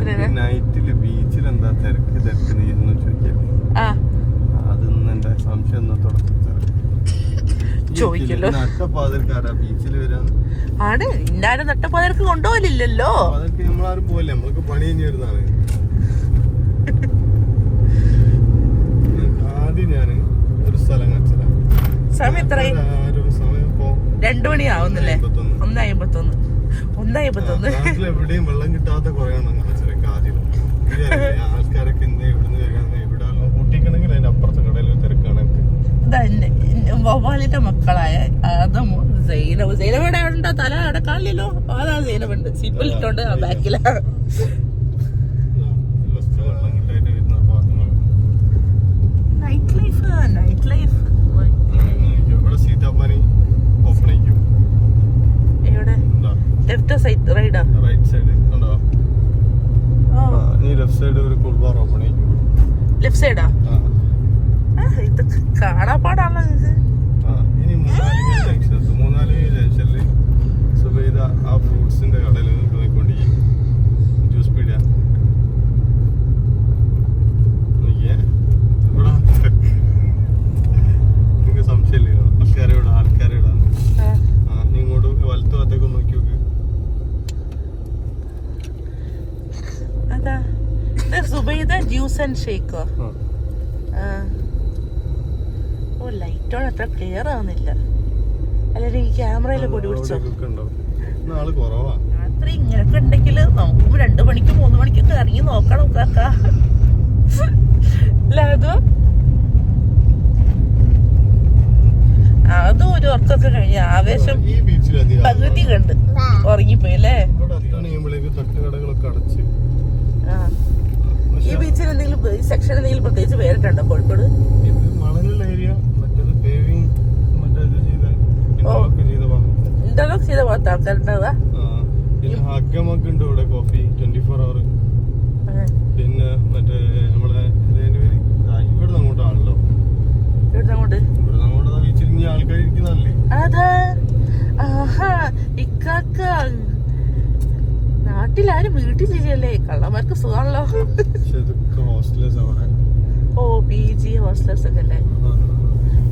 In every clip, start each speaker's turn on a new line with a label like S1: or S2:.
S1: ബീച്ചിലെ
S2: നൈറ്റിൽ ബീച്ചിൽ എന്താ തിരക്ക്? തിരക്ക് നീന്ന് ചോദിക്കല്ലേ? അതൊന്നും എന്റെ സംശയം ഒന്നും തുടക്കം
S1: ചോദിക്കല്ലോ.
S2: നട്ടപ്പാതിരക്കാരാ? ബീച്ചിൽ
S1: ആണ്. ഇന്നാരും കൊണ്ടുപോലില്ലല്ലോ
S2: അതൊക്കെ നമ്മളാരും പോലെ നമ്മൾക്ക് പണി കഴിഞ്ഞ് വരുന്നതാണ്. ആദ്യം ഞാൻ ഒരു സ്ഥലം കച്ചല
S1: സമയം എത്രയും
S2: ആരും സമയം ഇപ്പോ
S1: രണ്ടു മണി ആവുന്നില്ലേ?
S2: ഒന്നമ്പത്തൊന്ന്.
S1: ഒന്ന് അമ്പത്തൊന്ന് ഒന്ന് അമ്പത്തൊന്ന്
S2: എവിടെയും വെള്ളം കിട്ടാത്ത കുറേ എണ്ണം ആൾക്കാരൊക്കെ ഇന്ന് എവിടുന്ന് വരികയാന്ന് ഇവിടെ പൊട്ടിക്കണമെങ്കിൽ അതിന്റെ അപ്പുറത്തെ കടയിൽ തിരക്കാണ് എനിക്ക്.
S1: വവ്വാലിന്റെ മക്കളായ ആദം സൈനവ് സൈനവ് ഇവിടെ ഉണ്ടോ തല അവിടെ കാണില്ലല്ലോ അതാ സൈനവുണ്ട് സീറ്റ് ബെൽറ്റ് ഉണ്ട് ആ ബാക്കില
S2: ഫസ്റ്റ് വെള്ളം കിട്ടായിട്ട് വരുന്ന ഭാഗങ്ങളാണ്
S1: നൈറ്റ് ലൈഫ് നൈറ്റ് ലൈഫ്
S2: ഇവിടെ സീതാപ്പാനി ഓപ്പൺ ആയിരിക്കും
S1: എവിടെ
S2: എന്താ
S1: ലെഫ്റ്റ് സൈഡ് റൈഡാ
S2: റൈറ്റ് സൈഡ് ഉണ്ടോ ഈ ലെഫ്റ്റ് സൈഡ് ഒരു കൂൾ ബാർ ഓപ്പൺ ആയിരിക്കും
S1: ലെഫ്റ്റ് സൈഡാ
S2: ആ
S1: ഇതൊക്കെ കാണാപ്പാടാണല്ലോ ഇത്
S2: ആ, ഇനി മൂന്നാലിങ്ങൽ ജംഗ്ഷൻ എത്തും മൂന്നാലിങ്ങൽ ജംഗ്ഷനിൽ സുബൈദ ആ ഫ്രൂട്ട്സിന്റെ കടയിൽ നോക്കിക്കൊണ്ടിരിക്കും ജ്യൂസ് പീടിയ നോക്കിയേ ഇവിടെ നിങ്ങൾക്ക് സംശയമില്ലേ ആൾക്കാരെ ഇവിടെ ആൾക്കാരെ ഇവിടെ
S1: ആ,
S2: ആ നീ ഇങ്ങോട്ട് വലത്ത് ഭാഗത്തേക്ക് ഒന്ന് നോക്കി നോക്ക്
S1: അതാ ഇത് സുബൈദ
S2: ആ.
S1: ഓ ലൈറ്റോൺ അത്ര ക്ലിയർ ആവുന്നില്ല. അല്ലെങ്കിൽ ഈ ക്യാമറയിൽ പൊടി പിടിച്ചോ? രാത്രി ഇങ്ങനൊക്കെ ഉണ്ടെങ്കിൽ നോക്കുമ്പോ രണ്ടു മണിക്ക് മൂന്ന് മണിക്കൊക്കെ ഇറങ്ങി നോക്കണം കാക്ക. അല്ല അതോ? അതും ഒരു ഉറക്കൊക്കെ കഴിഞ്ഞ ആവേശം പകുതി കണ്ട് ഉറങ്ങിപ്പോയി അല്ലേ
S2: ഇവിടെ അത്താണ് ചെയ്യുമ്പോഴേക്ക് തട്ടുകടകളൊക്കെ അടച്ച്
S1: ആ ഈ ബീച്ചിൽ എന്തെങ്കിലും ഈ സെക്ഷൻ എന്തെങ്കിലും പ്രത്യേകിച്ച് പേരിട്ടുണ്ടോ കോഴിക്കോട്?
S2: ഇന്റർലോക്ക് ചെയ്ത
S1: ഭാഗത്ത് ആൾക്കാരുണ്ടാവുക?
S2: ഇവിടെ കോഫി ട്വന്റി ഫോർ അവർ പിന്നെ മറ്റേ നമ്മളെ അങ്ങോട്ട് ആണല്ലോ.
S1: അങ്ങോട്ട്?
S2: ഇവിടുന്ന് അങ്ങോട്ട് ബീച്ചിൽ ഇനി ആൾക്കാർ
S1: അതാ. ഇക്കാക്ക നാട്ടിലാരും വീട്ടിലില്ലല്ലേ? കള്ളന്മാർക്ക് സുഖാണല്ലോ
S2: പക്ഷെ ഇതൊക്കെ ഹോസ്റ്റലേഴ്സ് അവിടെ.
S1: ഓ പി ജി ഹോസ്റ്റലേഴ്സ് ഒക്കെ അല്ലേ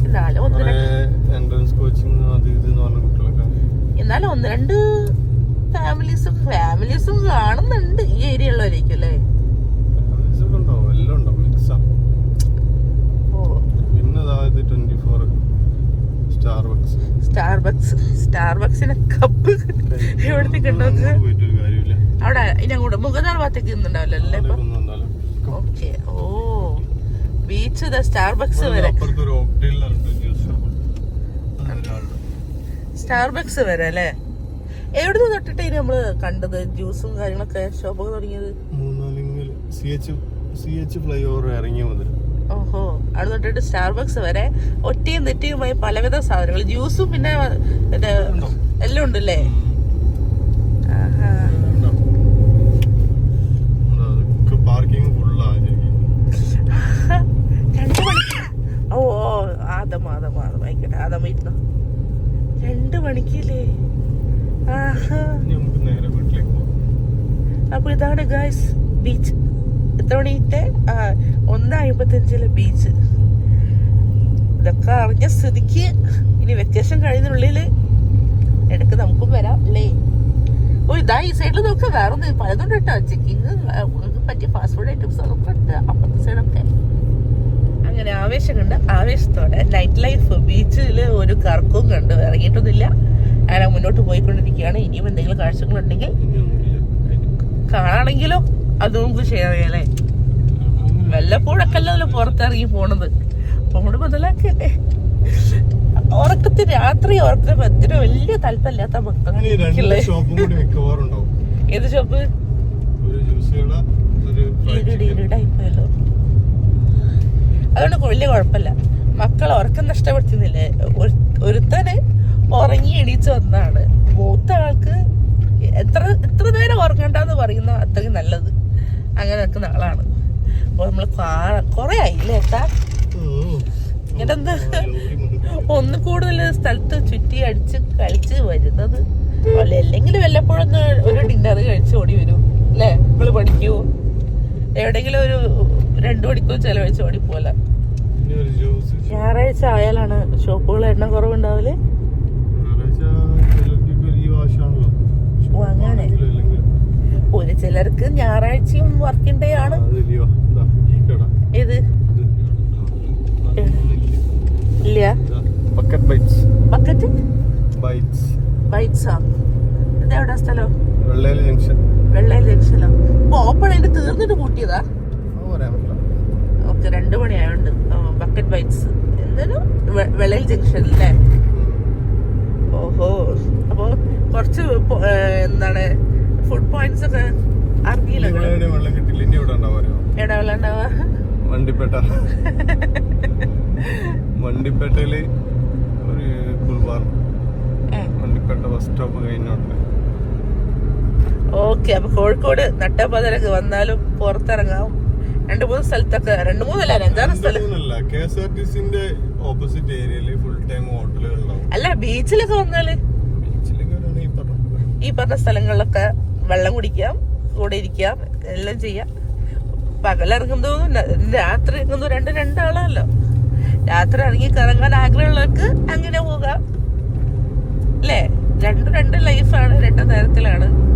S1: എന്നാലും ഒന്ന്
S2: എൻട്രൻസ് കോച്ചിങ് അത് ഇത് എന്ന് കുട്ടികളൊക്കെ.
S1: എന്നാലും ഒന്ന് രണ്ട് ഫാമിലീസും ഫാമിലീസും കാണുന്നുണ്ട് ഈ ഏരിയ ഉള്ളവരേക്കും അല്ലേ? സ്റ്റാർബക്സ് സ്റ്റാർബക്സിന്റെ കപ്പ് എവിടത്തേക്ക് കണ്ടോക്ക് അവിടെ മുഖനാൾ ഭാഗത്തേക്ക് നിന്നുണ്ടാവില്ല അല്ലേ ഇപ്പൊ? ഓക്കെ ഓ. ബീച്ച് സ്റ്റാർബക്സ് വരെ. സ്റ്റാർബക്സ് വരെ അല്ലേ? എവിടുന്ന് തൊട്ടിട്ട് ഇനി നമ്മൾ കണ്ടത്? ജ്യൂസും കാര്യങ്ങളൊക്കെ ഷോപ്പൊക്കെ തുടങ്ങിയത്? ഓഹോ. അവിടെ തൊട്ടിട്ട് സ്റ്റാർബക്സ് വരെ ഒറ്റയും തെറ്റിയുമായി പലവിധ സാധനങ്ങൾ. ജ്യൂസും പിന്നെ എല്ലാം ഉണ്ടല്ലേ ആഹാ.
S2: പാർക്കിംഗ് ഫുള്ളാണ്
S1: രണ്ട് മണിക്ക് ഓ ഓ ആദം ആദം ആദം ആയിക്കോട്ടെ ആദം ഇരുന്നു രണ്ട് മണിക്കില്ലേ ആഹാ
S2: ഇനി നമുക്ക് നേരെ വീട്ടിലേക്ക് പോകാം
S1: അപ്പൊ ഇതാണ് ഗായ്സ് ബീച്ച് എത്ര ആ ഒന്ന് അമ്പത്തഞ്ചിലെ ബീച്ച് ഇതൊക്കെ അറിഞ്ഞ സ്ഥിതിക്ക് ഇനി വെക്കേഷൻ കഴിയുന്നുള്ളിൽ ഇടയ്ക്ക് നമുക്കും വരാം അല്ലേ? ഓ ഇതാ ഈ സൈഡിൽ നോക്ക വേറെ ഒന്നും പലതുണ്ട് കേട്ടോ. ചെക്കിങ് പറ്റിയ ഫാസ്റ്റ് ഫുഡ് ഐറ്റംസ് അതൊക്കെ ഉണ്ട്. അപ്പുറത്തെ സൈഡൊക്കെ അങ്ങനെ ആവേശം കണ്ട് ആവേശത്തോടെ നൈറ്റ് ലൈഫ് ബീച്ചിൽ ഒരു കറക്കവും കണ്ട് ഇറങ്ങിയിട്ടൊന്നുമില്ല. അങ്ങനെ മുന്നോട്ട് പോയിക്കൊണ്ടിരിക്കുകയാണ്. ഇനിയും എന്തെങ്കിലും കാഴ്ചകളുണ്ടെങ്കിൽ കാണാണെങ്കിലോ അത് നമുക്ക് ഷെയർ ചെയ്യാല്ലേ വല്ലപ്പോഴൊക്കെ അല്ലല്ലോ പുറത്തിറങ്ങി പോണത്. അപ്പൊ അങ്ങോട്ട് മുതലാക്കല്ലേ ഉറക്കത്തിന് രാത്രി ഉറക്കം എത്ര വലിയ താല്പര്യമില്ലാത്ത മക്കളെ ഏത് ഷോപ്പ് അതുകൊണ്ട് വലിയ കുഴപ്പമില്ല. മക്കൾ ഉറക്കം നഷ്ടപ്പെടുത്തുന്നില്ലേ? ഒരു- ഒരുത്തന് ഉറങ്ങി എണീച്ച് വന്നാണ് മൂത്ത ആൾക്ക് എത്ര എത്ര നേരം ഉറങ്ങണ്ടെന്ന് പറയുന്ന അത്രയും നല്ലത്. അങ്ങനെ നിൽക്കുന്ന ആളാണ്. അപ്പൊ നമ്മൾ കൊറേ ആയില്ലേ ഏട്ടാ?
S2: മുന്നിൽ.
S1: ഒന്ന് കൂടുതൽ സ്ഥലത്ത് ചുറ്റി അടിച്ച് കളിച്ച് വരുന്നത്. അല്ല അല്ലെങ്കിൽ വല്ലപ്പോഴൊന്ന് ഒരു ഡിന്നർ കഴിച്ച് ഓടി വരും. അല്ലേ? നിങ്ങൾ പഠിക്കുവോ എവിടെയെങ്കിലും ഒരു രണ്ടു മണിക്കൂർ ചെലവഴിച്ച്
S2: ഓടി പോലെ
S1: ഞായറാഴ്ച ആയാലാണ് ഷോപ്പുകൾ എണ്ണം കുറവുണ്ടാവൽ
S2: ഞായറാഴ്ച ചിലർക്ക് ഇപ്പൊ ഈ വാശാണല്ലോ
S1: ഓ, അങ്ങനെ. ഒരു ചിലർക്ക് ഞായറാഴ്ചയും വർക്കിംഗ് ഡേ ആണ്.
S2: ഏത്?
S1: ഇല്ല. ബക്കറ്റ്
S2: ബൈറ്റ്സ്
S1: ബൈറ്റ്സാ ഇത് എവിടെ സ്ഥലം?
S2: വെള്ളേൽ ജംഗ്ഷൻ
S1: വെള്ളയിൽ ജംഗ്ഷനോ ഓപ്പൺ ആയിട്ട് തീർന്നിട്ട് കൂട്ടിയതാ? ഓക്കെ രണ്ടു മണി ബക്കറ്റ് ബൈറ്റ്സ് എന്തായാലും വെള്ളയിൽ ജംഗ്ഷൻ അല്ലേ ഓഹോ. അപ്പൊ കുറച്ച് എന്താണ് ഫുഡ് പോയിന്റ്സ് ഒക്കെ അറിഞ്ഞില്ല ഇടവെള്ള ഉണ്ടാവുക
S2: വണ്ടിപ്പേട്ട. വണ്ടിപ്പേട്ടയിൽ ഒരു കുൽബാർ
S1: ഏ.
S2: വണ്ടിപ്പേട്ട ബസ് സ്റ്റോപ്പ് കഴിഞ്ഞോട്ട്.
S1: ഓക്കെ അപ്പൊ കോഴിക്കോട് നട്ടപ്പതലൊക്കെ വന്നാലും പുറത്തിറങ്ങാം. രണ്ട് മൂന്ന് സ്ഥലത്തൊക്കെ രണ്ട് മൂന്നല്ല അഞ്ചാറ് സ്ഥലം.
S2: ഓപ്പോസിറ്റ് ഏരിയയിൽ ഫുൾ ടൈം ഹോട്ടലുകളുണ്ടാവും
S1: അല്ല ബീച്ചിലൊക്കെ വന്നാൽ
S2: ബീച്ചിലൊക്കെ വരാണെങ്കിൽ ഈ പറഞ്ഞ
S1: ഈ പറഞ്ഞ സ്ഥലങ്ങളിലൊക്കെ വെള്ളം കുടിക്കാം കൂടെ ഇരിക്കാം എല്ലാം ചെയ്യാം. പകലിറങ്ങുന്നതും ന- രാത്രി ഇറങ്ങുന്നതും രണ്ടും രണ്ടാളല്ലോ. രാത്രി ഇറങ്ങി കറങ്ങാൻ ആഗ്രഹമുള്ളവർക്ക് അങ്ങനെ പോകാം. അല്ലേ? രണ്ടും രണ്ട് ലൈഫാണ് രണ്ട് നേരത്തിലാണ്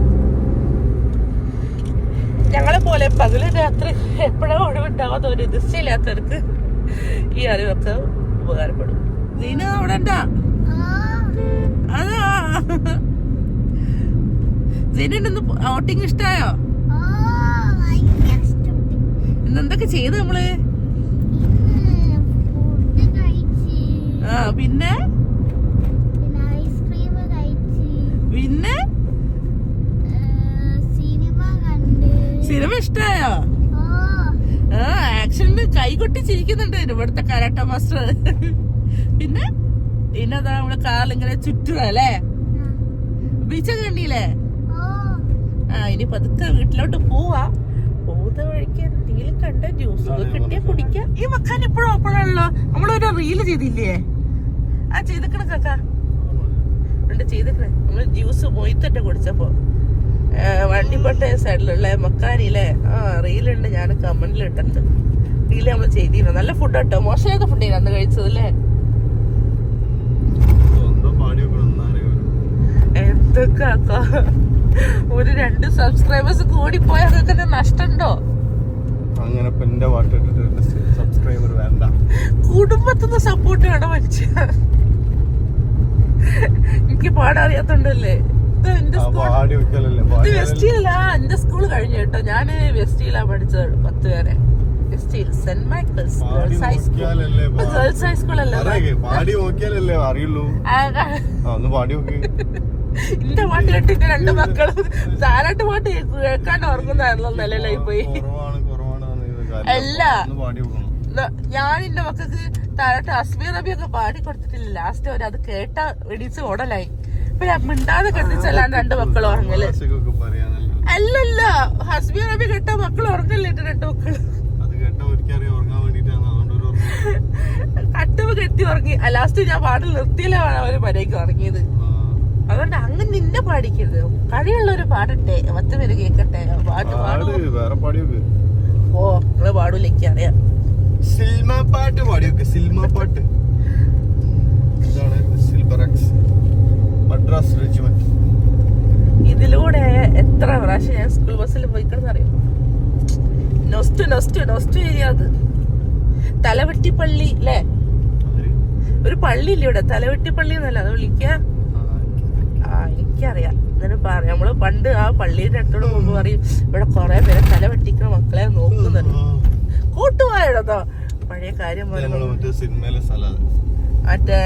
S1: ഞങ്ങളെ പോലെ പകൽ രാത്രി എപ്പോഴാ ഒഴിവുണ്ടാവാത്ത ഒരു ദിശയില്ലാത്തവർക്ക് ഈ അറിവൊക്കെ ഉപകാരപ്പെടും. നീന അവിടെ ഉണ്ടാ? അതാ. സിനിന്ന് ഔട്ടിങ് ഇഷ്ടായോ? എന്തൊക്കെ ചെയ്ത് നമ്മൾ? ആ പിന്നെ? പിന്നെ സിനിമ ഇഷ്ടായോ? ആ ആക്ഷനിൽ കൈകൊട്ടി ചിരിക്കുന്നുണ്ട് ഇവിടുത്തെ കരാട്ട മാസ്റ്റർ. പിന്നെ? പിന്നെതാ നമ്മൾ കാലിങ്ങനെ ചുറ്റുക അല്ലേ? ബീച്ചൊക്കെ കണ്ടില്ലേ? ഇനി പതുക്കെ വീട്ടിലോട്ട് പോവാ. പോകുന്ന വഴിക്ക് എന്തെങ്കിലും കണ്ട ജ്യൂസ് കിട്ടിയാ കുടിക്കാം. ഈ മക്കാൻ ഇപ്പോഴും അപ്പോഴാണല്ലോ നമ്മളൊരു റീൽ ചെയ്തില്ലേ? ആ ചെയ്തിക്കണ കാക്ക. എന്നിട്ട് ചെയ്തിക്കണേ. നമ്മൾ ജ്യൂസ് മൊയ്ത്തട്ട കുടിച്ചപ്പോ വണ്ടിപ്പട്ട സൈഡിലുള്ള മക്കാനില്ലേ ആ റീലുണ്ട് ഞാൻ കമന്റിൽ ഇട്ടുണ്ട് റീൽ നമ്മൾ ചെയ്തിരുന്നു. നല്ല ഫുഡ് കേട്ടോ മോശമായത് ഫുഡ് അന്ന് കഴിച്ചത് അല്ലേ? എന്തൊക്കെ? ഒരു രണ്ട് സബ്സ്ക്രൈബേഴ്സ് കൂടി പോയാൽ അതൊക്കെ നഷ്ടണ്ടോ?
S2: അങ്ങനെ എന്റെ പാട്ട് സബ്സ്ക്രൈബർ വേണ്ട.
S1: കുടുംബത്തിന്ന് സപ്പോർട്ട് വേണം മനുഷ്യ. എനിക്ക് പാടറിയാത്തോണ്ടല്ലേ? വെസ്റ്റിയില എന്റെ സ്കൂൾ കഴിഞ്ഞു കേട്ടോ. ഞാൻ വെസ്റ്റിയിലാ പഠിച്ചത് പത്ത് വരെ. വെസ്റ്റിയിൽ saint Michael's girls high school girls high school അല്ലേ
S2: അറിയുള്ളൂ. പാടി നോക്ക്.
S1: എന്റെ പാട്ട് കേട്ടിട്ട് രണ്ട് മക്കളും താരാട്ട് പാട്ട് കേൾക്കാണ്ട് ഉറങ്ങുന്നായിരുന്നു നിലയിലായി പോയി. അല്ല. ഞാൻ എന്റെ മക്കൾക്ക് താരാട്ട് അസ്മീർ നബി ഒക്കെ പാടി കൊടുത്തിട്ടില്ല. ലാസ്റ്റ് അവർ അത് കേട്ട വെടിച്ച് ഓടലായി. ഞാൻ മിണ്ടാതെ കെട്ടിച്ചല്ലാണ്ട് രണ്ട് മക്കൾ
S2: ഉറങ്ങൽ.
S1: അല്ലല്ല ഹസ്ബി നബി കേട്ട മക്കൾ ഉറങ്ങല്ലേ എന്റെ രണ്ട്
S2: മക്കൾ.
S1: കട്ടുമ്പ് കെട്ടി ഉറങ്ങി. ലാസ്റ്റ് ഞാൻ പാട്ടിൽ നിർത്തിയില്ല അവർ പരേക്ക് ഉറങ്ങിയത്. അതുകൊണ്ട് അങ്ങ് നിന്നെ പാടിക്കരുത്. കഴിയുള്ളവര് പാടട്ടെ. പത്ത് പേര് കേക്കട്ടെ. പാട്ട് പാടൂ ഓ നിങ്ങൾ പാടൂല എനിക്കറിയാം
S2: സിൽമ പാട്ട് പാടിയൊക്കെ. സിൽമ പാട്ട്. ഇതാണ് സിൽബറക്സ് മദ്രാസ് റെജിമെന്റ്.
S1: ഇതിലൂടെ എത്ര പ്രാവശ്യം ഞാൻ സ്കൂൾ ബസ്സിൽ പോയിക്കണെന്നറിയോ? നൊസ്റ്റു നൊസ്റ്റു നൊസ്റ്റു ഏരിയ അത്. തലവെട്ടിപ്പള്ളി അല്ലേ ഒരു പള്ളി ഇല്ല ഇവിടെ? തലവെട്ടിപ്പള്ളി എന്നല്ല അത് വിളിക്ക. എനിക്കറിയാം. അങ്ങനെ പറയാം നമ്മൾ പണ്ട് ആ പള്ളിയുടെ അടുത്തോട് പോകുമ്പോൾ പറയും ഇവിടെ കുറെ പേരെ തല വെട്ടിക്കുന്ന മക്കളെ നോക്കുന്നുണ്ട്. കൂട്ടുപോയടത്തോ. പഴയ കാര്യം
S2: മറ്റേ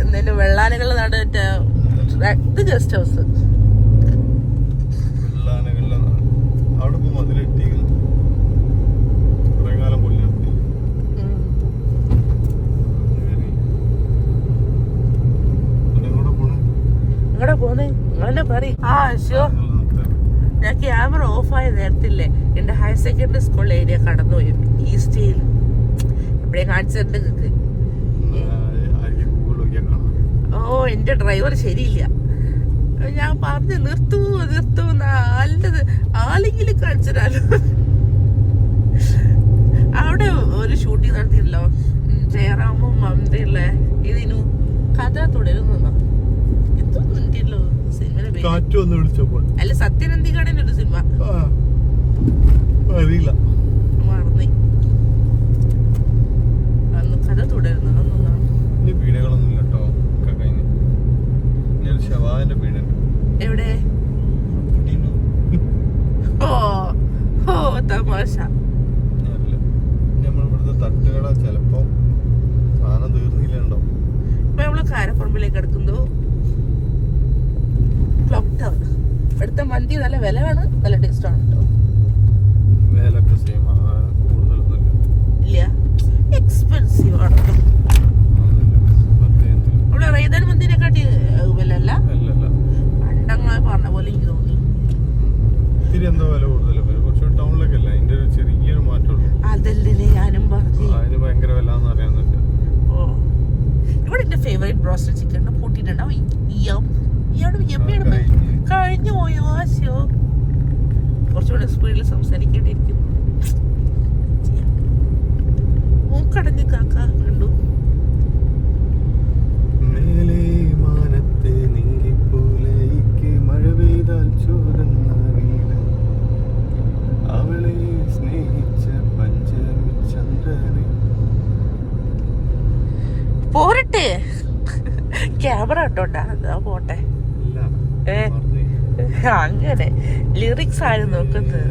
S1: എന്തെങ്കിലും വെള്ളാനകളുടെ നാട് മറ്റേ ഇത് ഗസ്റ്റ് ഹൗസ്
S2: വെള്ളാനകളിലെ നാട്. അവിടെ ഇപ്പൊ മതിലെട്ടിക്കുന്നു കുറെ കാലം പുല്ല് നിർത്തി. പിന്നെ എങ്ങോട്ടാ പോണെ?
S1: നിങ്ങടെ പോന്നെ നിങ്ങളെന്നെ ഷോ ഞാൻ ക്യാമറ ഓഫായ നേരത്തില്ലേ എന്റെ ഹയർ സെക്കൻഡറി സ്കൂൾ ഏരിയ കടന്നുപോയി ഈസ്റ്റേയിൽ എപ്പോഴേ കാണിച്ചിട്ടുണ്ട്. ഓ എന്റെ ഡ്രൈവർ ശരിയില്ല. ഞാൻ പറഞ്ഞു നിർത്തൂ നിർത്തൂ നല്ലത് ആലെങ്കിലും കാണിച്ചതാലോ അവിടെ ഒരു ഷൂട്ടിംഗ് നടത്തിയല്ലോ ഉം, ജയറാമും മമതയുള്ള ഇതിനു കഥ തുടരുന്നോ? ഉണ്ടല്ലോ സിനിമയുടെ പേര്?
S2: കാറ്റ് വന്ന് വിളിച്ചപ്പോൾ
S1: അല്ല സത്യനന്ദിക്കാടിന്റെ ഒരു സിനിമ.
S2: അറിയില്ല.
S1: മറന്നു. അന്ന് കഥ തുടരുന്നു അതൊന്നാണ്
S2: ഇനി പീഡകളൊന്നും ഇല്ല കേട്ടോ ഒക്കെ കഴിഞ്ഞ്. ഇനി ഒരു ഷവാന്റെ പീഡുണ്ട്
S1: എവിടെ? ഓ ഓ തമാശ.
S2: നമ്മളിവിടുത്തെ തട്ടുകട ചെലപ്പോ സാധനം തീർന്നില്ല
S1: ഇപ്പൊ നമ്മൾ കാരപ്പറമ്പിലേക്ക് എടുക്കുന്നു ഇവിടുത്തെ മന്തി നല്ല വിലയാണ് നല്ല ടേസ്റ്റ് കേട്ടോ ഇല്ല. എക്സ്പെൻസീവ് ആണ് ഇവിടെ റൈതൻ മന്തിനെക്കാട്ടി വിലല്ല
S2: അല്ലല്ല
S1: പണ്ടങ്ങളെ പറഞ്ഞ പോലെ എനിക്ക് തോന്നി.
S2: ഇത്തിരി എന്തോ വില കൂടുതലല്ലേ വരും കുറച്ച് ടൗണിലേക്കല്ല അതിന്റെ ഒരു ചെറിയൊരു മാറ്റമുള്ളൂ.
S1: അതല്ലേ ഞാനും പറഞ്ഞു.
S2: അതിന് ഭയങ്കര വില എന്ന് അറിയാന്നില്ല
S1: ഓ. ഇവിടെ എന്റെ ഫേവറേറ്റ് ബ്രോസ്റ്റഡ് ചിക്കൻ കൂട്ടിയിട്ടുണ്ടാവും യം ഇയാളുടെ എമ്മയാണ് കഴിഞ്ഞു പോയോ ആശയോ കുറച്ചുകൂടെ സ്പീഡിൽ സംസാരിക്കേണ്ടിയിരിക്കുന്നു. മൂക്കടഞ്ഞ് കാക്ക. അങ്ങനെ ലിറിക്സ് ആരും നോക്കുന്നത്?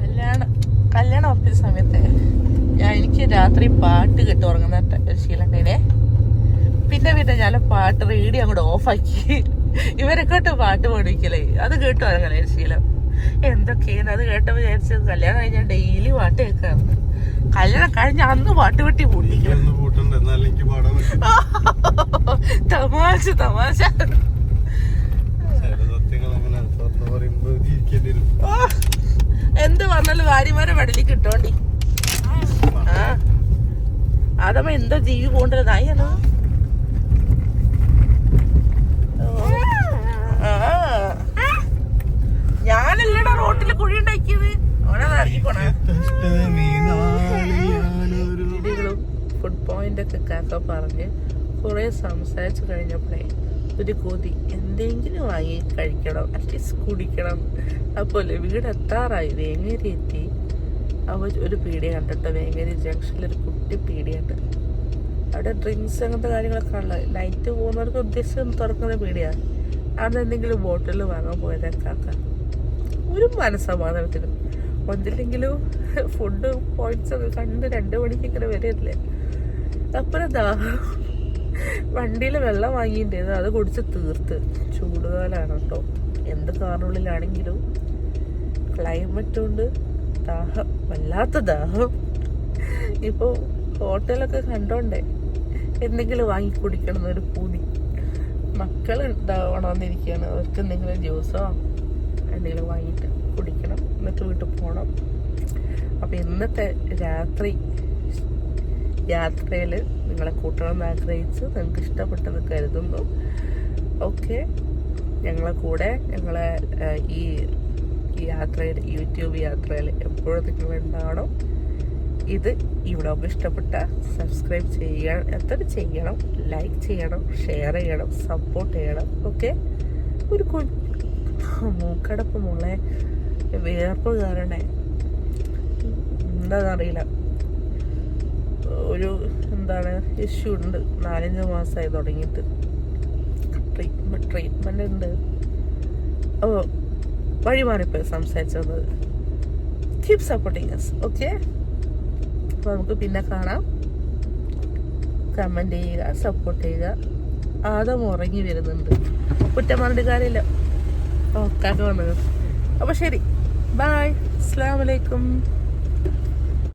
S1: കല്യാണം കല്യാണം ഒപ്പിച്ച സമയത്ത് ഞാൻ എനിക്ക് രാത്രി പാട്ട് കേട്ട് ഉറങ്ങുന്ന ഒരു ശീലം ഉണ്ടായിനെ പിന്നെ പിന്നെ ഞാൻ പാട്ട് റേഡിയോ അങ്ങോട്ട് ഓഫാക്കി. ഇവരെക്കോട്ട് പാട്ട് പഠിക്കലേ? അത് കേട്ട് ഉറങ്ങലേ ശീലം. എന്തൊക്കെയാണ് അത് കേട്ടപ്പോ വിചാരിച്ചത് കല്യാണം കഴിഞ്ഞാൽ ഡെയിലി പാട്ട് കേൾക്കാറ് കല്യാണം കഴിഞ്ഞ അന്ന് പാട്ട് വെട്ടി പൊള്ളിക്കണം തമാശ തമാശ. എന്ത് പറഞ്ഞാലും ഭാര്യമാരെ വടലി കിട്ടോണ്ടി. ആ. അതമ്മ എന്തോ ജീവി പോണ്ടത്? നായാണ് ഞാനല്ലടാ റോട്ടിൽ കുഴി ഉണ്ടാക്കിയത്. ഫുഡ് പോയിന്റ് ഒക്കെ കാക്ക പറഞ്ഞ് കുറെ സംസാരിച്ചു കഴിഞ്ഞപ്പോഴേ ഒരു കൊതി എന്തെങ്കിലും വാങ്ങി കഴിക്കണം അറ്റ്ലീസ്റ്റ് കുടിക്കണം. അതുപോലെ വീട് എത്താറായി. വേങ്ങേരി എത്തി. അവർ ഒരു പീടിയ കണ്ടിട്ട് വേങ്ങേരി ജംഗ്ഷനിൽ ഒരു കുട്ടി പീടിയുണ്ട്. അവിടെ ഡ്രിങ്ക്സ് അങ്ങനത്തെ കാര്യങ്ങളൊക്കെ ഉള്ളത് ലൈറ്റ് പോകുന്നവർക്ക് ഉദ്ദേശം തുറക്കുന്ന പീടിയാണ് അവിടെ എന്തെങ്കിലും ബോട്ടിൽ വാങ്ങാൻ പോയതൊക്കെ ഒരു മനസ്സമാധാനത്തിനും ഒന്നില്ലെങ്കിലും ഫുഡ് പോയിന്റ്സ് ഒക്കെ കണ്ട് രണ്ട് മണിക്ക് ഇങ്ങനെ വരില്ലേ? അപ്പുറം വണ്ടിയിൽ വെള്ളം വാങ്ങിയിട്ടുണ്ടായിരുന്നു അത് കുടിച്ച് തീർത്ത്. ചൂടുകാലാണ് കേട്ടോ എന്ത് കാറിനുള്ളിലാണെങ്കിലും ക്ലൈമറ്റ് കൊണ്ട് ദാഹം വല്ലാത്ത ദാഹം. ഇപ്പോൾ ഹോട്ടലൊക്കെ കണ്ടോണ്ടേ എന്തെങ്കിലും വാങ്ങി കുടിക്കണം എന്നൊരു പൂതി. മക്കൾ ഉണ്ടാവണമെന്നിരിക്കുകയാണ് അവർക്ക് എന്തെങ്കിലും ജ്യൂസോ എന്തെങ്കിലും വാങ്ങിയിട്ട് കുടിക്കണം. എന്നിട്ട് വീട്ടിൽ പോകണം അപ്പോൾ ഇന്നത്തെ രാത്രി യാത്രയിൽ നിങ്ങളെ കൂട്ടണമെന്ന് ആഗ്രഹിച്ച് നിങ്ങൾക്ക് ഇഷ്ടപ്പെട്ടെന്ന് കരുതുന്നു. ഓക്കെ ഞങ്ങളെ കൂടെ ഞങ്ങളെ ഈ യാത്രയിൽ യൂട്യൂബ് യാത്രയിൽ എപ്പോഴും നിങ്ങൾ ഉണ്ടാവണം. ഇത് ഈ വ്ളോഗ് ഇഷ്ടപ്പെട്ട സബ്സ്ക്രൈബ് ചെയ്യണം എത്ര ചെയ്യണം ലൈക്ക് ചെയ്യണം ഷെയർ ചെയ്യണം സപ്പോർട്ട് ചെയ്യണം. ഓക്കെ ഒരു കു മൂക്കടപ്പ് മോളെ വേർപ്പ് കാരണേ. എന്താണെന്നറിയില്ല. ഒരു എന്താണ് ഇഷ്യൂ ഉണ്ട്. നാലഞ്ച് മാസമായി തുടങ്ങിയിട്ട്. ട്രീറ്റ്മെന്റ് ട്രീറ്റ്മെന്റ് ഉണ്ട്. ഓ വഴി മാറിപ്പോയി സംസാരിച്ചത്. കീപ് സപ്പോർട്ടിങ് എസ് ഓക്കെ അപ്പോൾ നമുക്ക് പിന്നെ കാണാം. കമന്റ് ചെയ്യുക സപ്പോർട്ട് ചെയ്യുക. ആദം ഉറങ്ങി വരുന്നുണ്ട്. കുറ്റം പറഞ്ഞിട്ട് കാര്യമില്ല. ഓക്കാക്ക് കാക്ക വന്നത്. അപ്പോൾ ശരി. ബായ് അസ്സാം വലൈക്കും